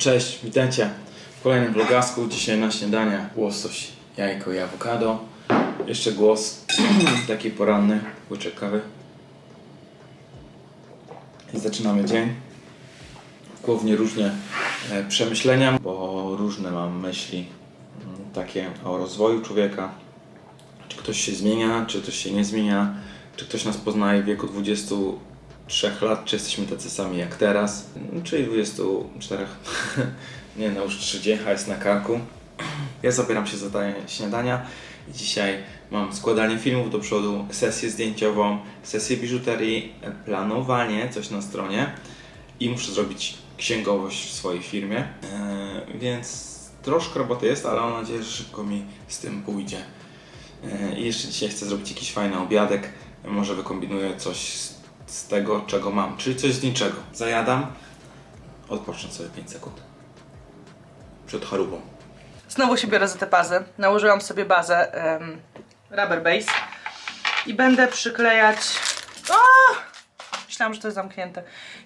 cześć, witajcie w kolejnym vlogasku. Dzisiaj na śniadanie łosoś, jajko i awokado. Jeszcze głos taki poranny, łyczek kawy. I zaczynamy dzień. Głównie różnie e, przemyślenia, bo różne mam myśli mm, takie o rozwoju człowieka. Czy ktoś się zmienia, czy ktoś się nie zmienia, czy ktoś nas poznaje w wieku 23 lat, czy jesteśmy tacy sami jak teraz, czyli 24. nie no, już 30 jest na karku. Ja zabieram się za danie śniadania i dzisiaj mam składanie filmów do przodu, sesję zdjęciową, sesję biżuterii, planowanie, coś na stronie i muszę zrobić księgowość w swojej firmie, Eee, więc troszkę roboty jest, ale mam nadzieję, że szybko mi z tym pójdzie. Eee, I jeszcze dzisiaj chcę zrobić jakiś fajny obiadek, może wykombinuję coś z, z tego, czego mam, czyli coś z niczego. Zajadam, odpocznę sobie 5 sekund. Przed chorobą. Znowu się biorę za te bazy. Nałożyłam sobie bazę em, Rubber Base i będę przyklejać. O! Myślałam, że to jest zamknięte.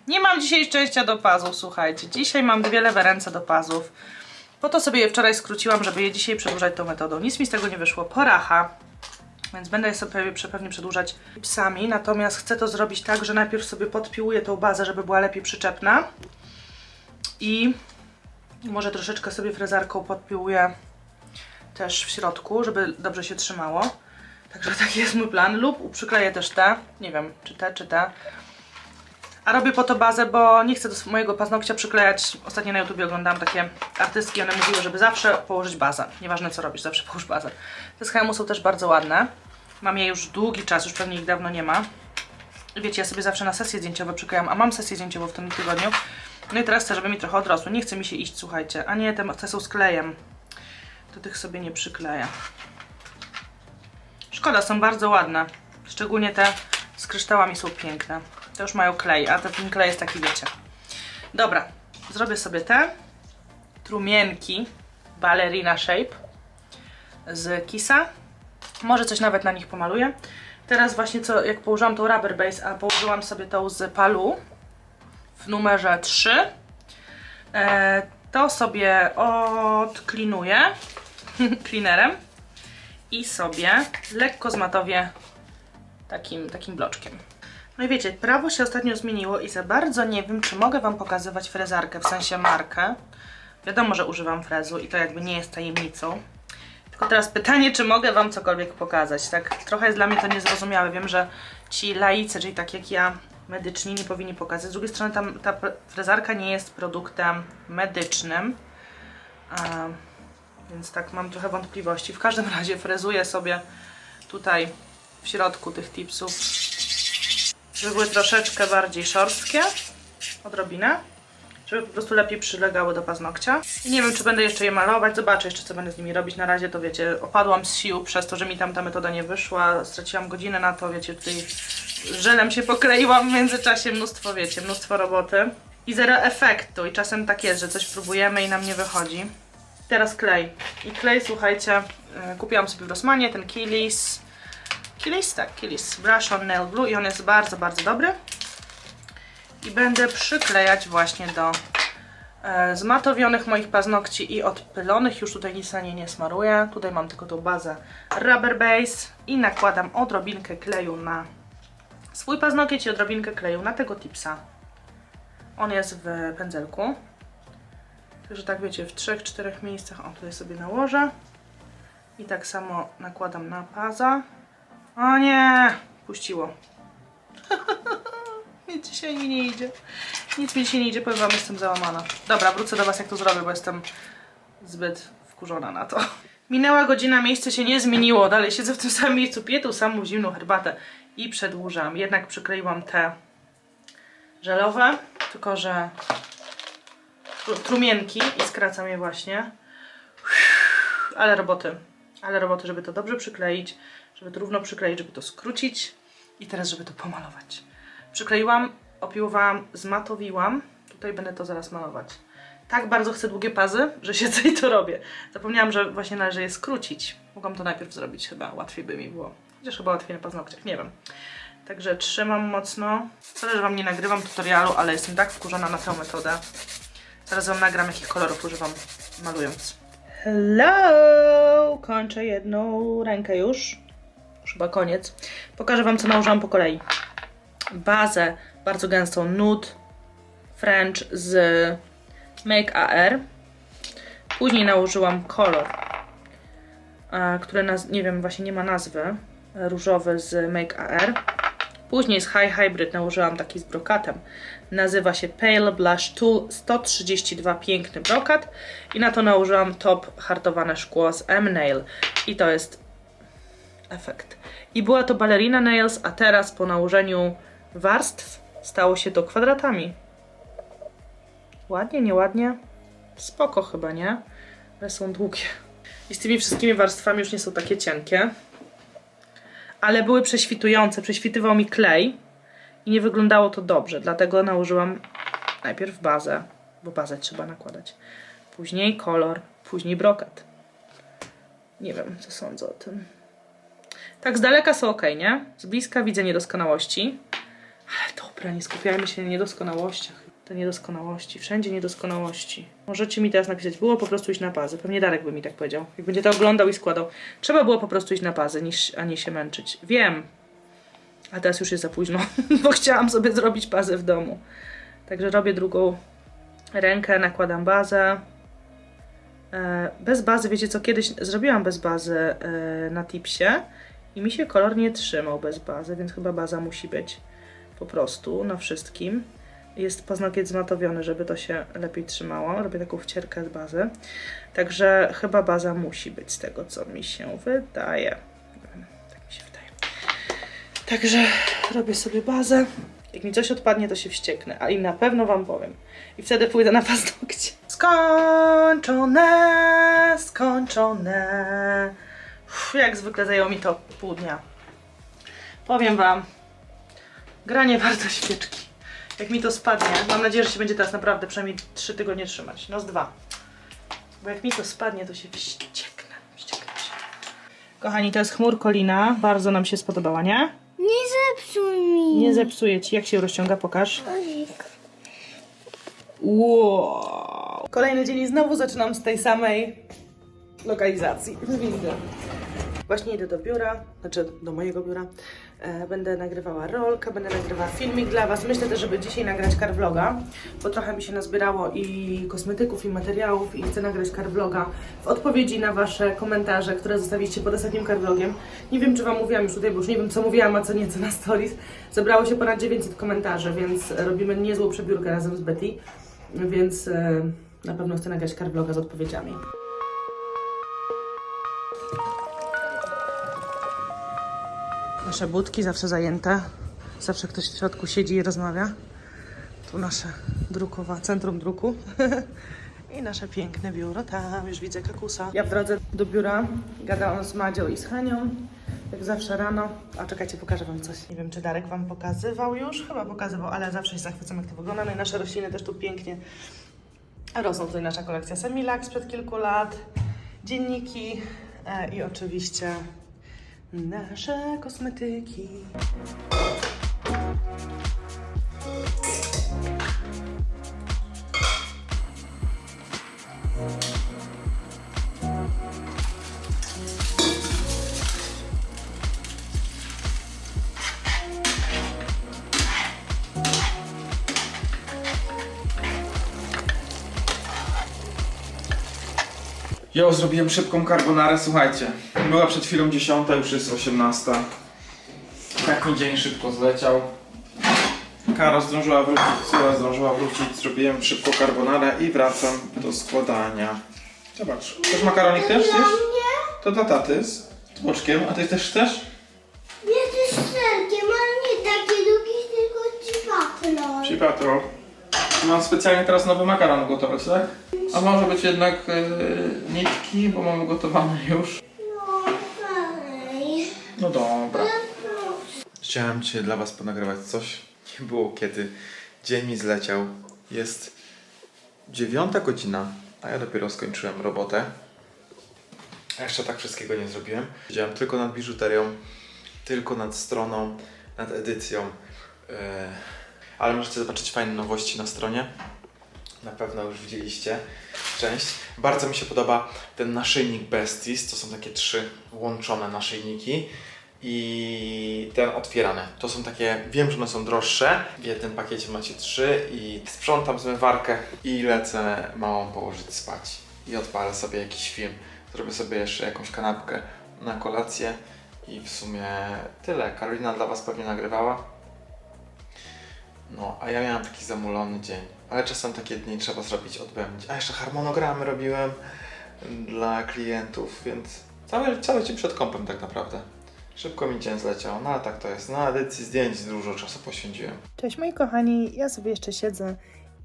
Nie mam dzisiaj szczęścia do pazów, słuchajcie. Dzisiaj mam dwie lewe ręce do pazów. Po to sobie je wczoraj skróciłam, żeby je dzisiaj przedłużać tą metodą. Nic mi z tego nie wyszło. Poracha. Więc będę je sobie pewnie przedłużać psami. Natomiast chcę to zrobić tak, że najpierw sobie podpiłuję tą bazę, żeby była lepiej przyczepna. I może troszeczkę sobie frezarką podpiłuję też w środku, żeby dobrze się trzymało. Także taki jest mój plan. Lub przykleję też te, nie wiem, czy te, czy te. A robię po to bazę, bo nie chcę do mojego paznokcia przyklejać. Ostatnio na YouTubie oglądałam takie artystki, one mówiły, żeby zawsze położyć bazę. Nieważne co robisz, zawsze połóż bazę. Te z są też bardzo ładne. Mam je już długi czas, już pewnie ich dawno nie ma. Wiecie, ja sobie zawsze na sesje zdjęciowe przyklejam, a mam sesję zdjęciową w tym tygodniu. No i teraz chcę, żeby mi trochę odrosły. Nie chce mi się iść, słuchajcie. A nie, te, te są z klejem. To tych sobie nie przykleję. Szkoda, są bardzo ładne. Szczególnie te z kryształami są piękne. Te już mają klej, a ten klej jest taki, wiecie. Dobra, zrobię sobie te trumienki Ballerina Shape z Kisa. Może coś nawet na nich pomaluję. Teraz właśnie co, jak położyłam tą Rubber Base, a położyłam sobie tą z Palu, w numerze 3. E, to sobie odklinuję cleanerem i sobie lekko zmatowię takim, takim bloczkiem. No i wiecie, prawo się ostatnio zmieniło i za bardzo nie wiem, czy mogę Wam pokazywać frezarkę, w sensie markę. Wiadomo, że używam frezu i to jakby nie jest tajemnicą. Teraz pytanie, czy mogę Wam cokolwiek pokazać. Tak trochę jest dla mnie to niezrozumiałe. Wiem, że ci laicy, czyli tak jak ja, medyczni nie powinni pokazać. Z drugiej strony ta pre- frezarka nie jest produktem medycznym. Więc tak mam trochę wątpliwości. W każdym razie frezuję sobie tutaj w środku tych tipsów, żeby były troszeczkę bardziej szorstkie, odrobinę, żeby po prostu lepiej przylegały do paznokcia. I nie wiem, czy będę jeszcze je malować, zobaczę jeszcze, co będę z nimi robić. Na razie to wiecie, opadłam z sił przez to, że mi tam ta metoda nie wyszła, straciłam godzinę na to, wiecie, tutaj żelem się pokleiłam w międzyczasie, mnóstwo, wiecie, mnóstwo roboty. I zero efektu. I czasem tak jest, że coś próbujemy i nam nie wychodzi. Teraz klej. I klej, słuchajcie, yy, kupiłam sobie w Rossmanie ten Kilis. Kilis, tak, Kilis Brush on Nail Blue i on jest bardzo, bardzo dobry. I będę przyklejać właśnie do e, zmatowionych moich paznokci i odpylonych. Już tutaj nic na nie nie smaruję. Tutaj mam tylko tą bazę Rubber Base i nakładam odrobinkę kleju na swój paznokieć i odrobinkę kleju na tego tipsa. On jest w pędzelku. Także tak wiecie, w 3-4 miejscach, o tutaj sobie nałożę. I tak samo nakładam na paza. O nie! Puściło. Nic dzisiaj mi nie idzie. Nic mi dzisiaj nie idzie, powiem wam, jestem załamana. Dobra, wrócę do was jak to zrobię, bo jestem zbyt wkurzona na to. Minęła godzina, miejsce się nie zmieniło. Dalej siedzę w tym samym miejscu, piję tą samą zimną herbatę i przedłużam. Jednak przykleiłam te żelowe, tylko że tru- trumienki i skracam je właśnie. Ale roboty. Ale roboty, żeby to dobrze przykleić, żeby to równo przykleić, żeby to skrócić i teraz, żeby to pomalować. Przykleiłam, opiłowałam, zmatowiłam. Tutaj będę to zaraz malować. Tak bardzo chcę długie pazy, że siedzę i to robię. Zapomniałam, że właśnie należy je skrócić. Mogłam to najpierw zrobić chyba, łatwiej by mi było. Chociaż chyba łatwiej na paznokciach, nie wiem. Także trzymam mocno. Wcale, że Wam nie nagrywam tutorialu, ale jestem tak wkurzona na tę metodę, Zaraz Wam nagram, jakich kolorów używam malując. Hello! Kończę jedną rękę już. Już chyba koniec. Pokażę Wam, co nałożyłam po kolei. Bazę bardzo gęstą Nude French z Make AR. Później nałożyłam kolor, który nie wiem, właśnie nie ma nazwy. Różowy z Make AR. Później z High Hybrid nałożyłam taki z brokatem. Nazywa się Pale Blush Tool 132 piękny brokat. I na to nałożyłam top hartowane szkło z M-Nail. I to jest efekt. I była to ballerina nails, a teraz po nałożeniu warstw stało się to kwadratami. Ładnie, nieładnie? Spoko chyba, nie? Ale są długie. I z tymi wszystkimi warstwami już nie są takie cienkie. Ale były prześwitujące, prześwitywał mi klej i nie wyglądało to dobrze, dlatego nałożyłam najpierw bazę, bo bazę trzeba nakładać. Później kolor, później brokat. Nie wiem, co sądzę o tym. Tak z daleka są ok, nie? Z bliska widzę niedoskonałości. Ale dobra, nie skupiajmy się na niedoskonałościach. Te niedoskonałości, wszędzie niedoskonałości. Możecie mi teraz napisać, było po prostu iść na bazę. Pewnie Darek by mi tak powiedział. Jak będzie to oglądał i składał. Trzeba było po prostu iść na bazę, niż, a nie się męczyć. Wiem. A teraz już jest za późno, bo chciałam sobie zrobić bazę w domu. Także robię drugą rękę, nakładam bazę. E, Bez bazy, wiecie co, kiedyś zrobiłam bez bazy e, na tipsie i mi się kolor nie trzymał bez bazy, więc chyba baza musi być po prostu na wszystkim. Jest paznokieć zmatowiony, żeby to się lepiej trzymało. Robię taką wcierkę z bazy. Także chyba baza musi być z tego, co mi się wydaje. Tak mi się wydaje. Także robię sobie bazę. Jak mi coś odpadnie, to się wścieknę, a i na pewno Wam powiem. I wtedy pójdę na paznokcie. Skończone, skończone. Uff, jak zwykle zajęło mi to pół dnia. Powiem Wam, granie warto świeczki. Jak mi to spadnie, mam nadzieję, że się będzie teraz naprawdę przynajmniej 3 tygodnie trzymać. No z dwa. Bo jak mi to spadnie, to się wścieknę. Wścieknę się. Kochani, to jest chmurkolina. Bardzo nam się spodobała, nie? Nie zepsuj mi. Nie zepsuje ci. Jak się rozciąga? Pokaż. Wow. Kolejny dzień i znowu zaczynam z tej samej lokalizacji. Widzę. Właśnie idę do biura, znaczy do mojego biura. E, będę nagrywała rolkę, będę nagrywała filmik dla Was. Myślę też, żeby dzisiaj nagrać car vloga, bo trochę mi się nazbierało i kosmetyków, i materiałów i chcę nagrać car vloga w odpowiedzi na Wasze komentarze, które zostawiliście pod ostatnim car vlogiem. Nie wiem, czy Wam mówiłam już tutaj, bo już nie wiem, co mówiłam, a co nieco na stories. Zebrało się ponad 900 komentarzy, więc robimy niezłą przebiórkę razem z Betty, więc e, na pewno chcę nagrać car vloga z odpowiedziami. Nasze budki zawsze zajęte. Zawsze ktoś w środku siedzi i rozmawia. Tu nasze drukowa, centrum druku. I nasze piękne biuro. Tam już widzę kakusa. Ja w drodze do biura gadałam z Madzią i z Hanią. Jak zawsze rano. A czekajcie, pokażę Wam coś. Nie wiem, czy Darek Wam pokazywał już. Chyba pokazywał, ale zawsze się zachwycam, jak to wygląda. No i nasze rośliny też tu pięknie rosną. Tutaj nasza kolekcja Semilak sprzed kilku lat. Dzienniki e, i oczywiście nasze kosmetyki. Jo, zrobiłem szybką carbonarę, słuchajcie. Była przed chwilą 10, już jest 18. Tak mi dzień szybko zleciał. Kara zdążyła wrócić, zdążyła wrócić, zrobiłem szybko carbonarę i wracam do składania. Zobacz, chcesz makaronik też mnie? To dla taty z boczkiem, a ty też chcesz? Jest z serkiem, ale nie takie długie, tylko ci patrol. Mam specjalnie teraz nowy makaron gotować, tak? A może być jednak yy, nitki, bo mamy gotowane już. No dobra. Chciałem Cię dla Was ponagrywać coś. Nie było kiedy. Dzień mi zleciał. Jest dziewiąta godzina, a ja dopiero skończyłem robotę. Jeszcze tak wszystkiego nie zrobiłem. Siedziałem tylko nad biżuterią, tylko nad stroną, nad edycją. Yy, ale możecie zobaczyć fajne nowości na stronie. Na pewno już widzieliście część. Bardzo mi się podoba ten naszyjnik Besties. To są takie trzy łączone naszyjniki. I ten otwierany. To są takie, wiem, że one są droższe. W jednym pakiecie macie trzy i sprzątam zmywarkę i lecę małą położyć spać. I odpalę sobie jakiś film. Zrobię sobie jeszcze jakąś kanapkę na kolację i w sumie tyle. Karolina dla Was pewnie nagrywała. No, a ja miałam taki zamulony dzień. Ale czasem takie dni trzeba zrobić, odbędzie. A jeszcze harmonogramy robiłem dla klientów, więc cały, cały dzień przed kąpem tak naprawdę. Szybko mi dzień zleciał, no ale tak to jest. Na edycji zdjęć dużo czasu poświęciłem. Cześć moi kochani, ja sobie jeszcze siedzę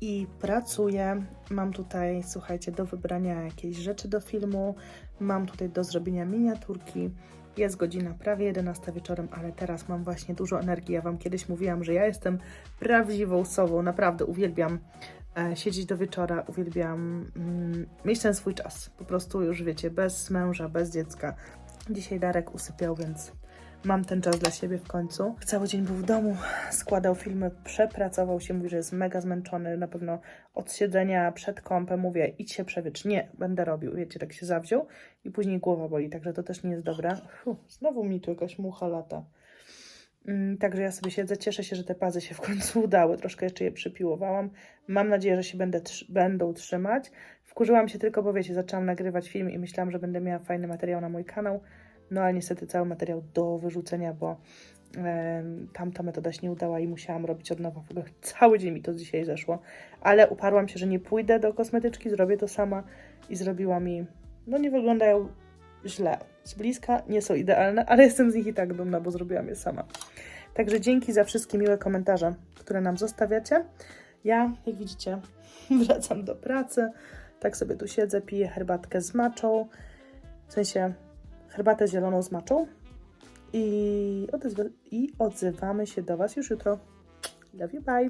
i pracuję. Mam tutaj, słuchajcie, do wybrania jakieś rzeczy do filmu, mam tutaj do zrobienia miniaturki. Jest godzina prawie 11 wieczorem, ale teraz mam właśnie dużo energii. Ja Wam kiedyś mówiłam, że ja jestem prawdziwą sową. Naprawdę uwielbiam e, siedzieć do wieczora, uwielbiam mm, mieć ten swój czas. Po prostu już wiecie, bez męża, bez dziecka. Dzisiaj Darek usypiał, więc mam ten czas dla siebie w końcu. Cały dzień był w domu, składał filmy, przepracował się, mówi, że jest mega zmęczony, na pewno od siedzenia przed kąpem, mówię, idź się przewietrz. Nie, będę robił, wiecie, tak się zawziął i później głowa boli, także to też nie jest dobre. Fuh, znowu mi tu jakaś mucha lata. Mm, Także ja sobie siedzę, cieszę się, że te pazy się w końcu udały. Troszkę jeszcze je przypiłowałam. Mam nadzieję, że się będę będą trzymać. Wkurzyłam się tylko, bo wiecie, zaczęłam nagrywać film i myślałam, że będę miała fajny materiał na mój kanał. No ale niestety cały materiał do wyrzucenia, bo em, tamta metoda się nie udała i musiałam robić od nowa. W ogóle cały dzień mi to dzisiaj zeszło. Ale uparłam się, że nie pójdę do kosmetyczki, zrobię to sama i zrobiła mi. No nie wyglądają źle. Z bliska nie są idealne, ale jestem z nich i tak dumna, bo zrobiłam je sama. Także dzięki za wszystkie miłe komentarze, które nam zostawiacie. Ja, jak widzicie, wracam do pracy. Tak sobie tu siedzę, piję herbatkę z maczą. W sensie herbatę zieloną z maczą. I, I odzywamy się do Was już jutro. Love you, bye!